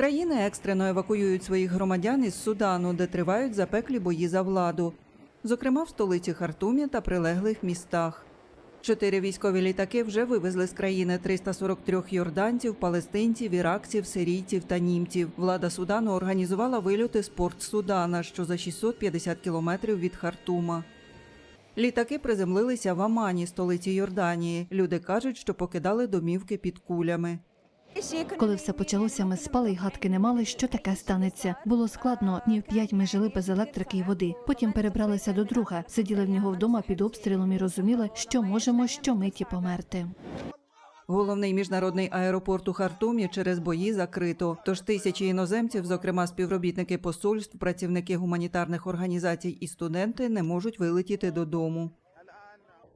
Країни екстрено евакуюють своїх громадян із Судану, де тривають запеклі бої за владу, зокрема в столиці Хартумі та прилеглих містах. Чотири військові літаки вже вивезли з країни 343 йорданців, палестинців, іракців, сирійців та німців. Влада Судану організувала вильоти з порт Судана, що за 650 кілометрів від Хартума. Літаки приземлилися в Амані, столиці Йорданії. Люди кажуть, що покидали домівки під кулями. Коли все почалося, ми спали й гадки не мали, що таке станеться. Було складно. Днів п'ять ми жили без електрики і води. Потім перебралися до друга, сиділи в нього вдома під обстрілом і розуміли, що можемо щомиті померти. Головний міжнародний аеропорт у Хартумі через бої закрито. Тож тисячі іноземців, зокрема співробітники посольств, працівники гуманітарних організацій і студенти, не можуть вилетіти додому.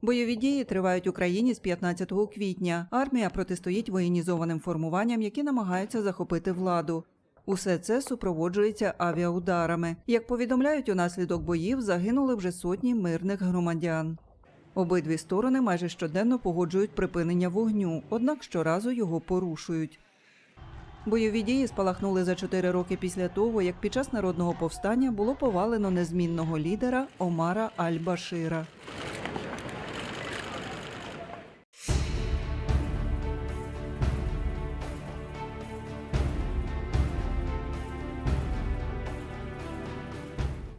Бойові дії тривають в Україні з 15 квітня. Армія протистоїть воєнізованим формуванням, які намагаються захопити владу. Усе це супроводжується авіаударами. Як повідомляють, унаслідок боїв загинули вже сотні мирних громадян. Обидві сторони майже щоденно погоджують припинення вогню, однак щоразу його порушують. Бойові дії спалахнули за чотири роки після того, як під час народного повстання було повалено незмінного лідера Омара Аль-Башира.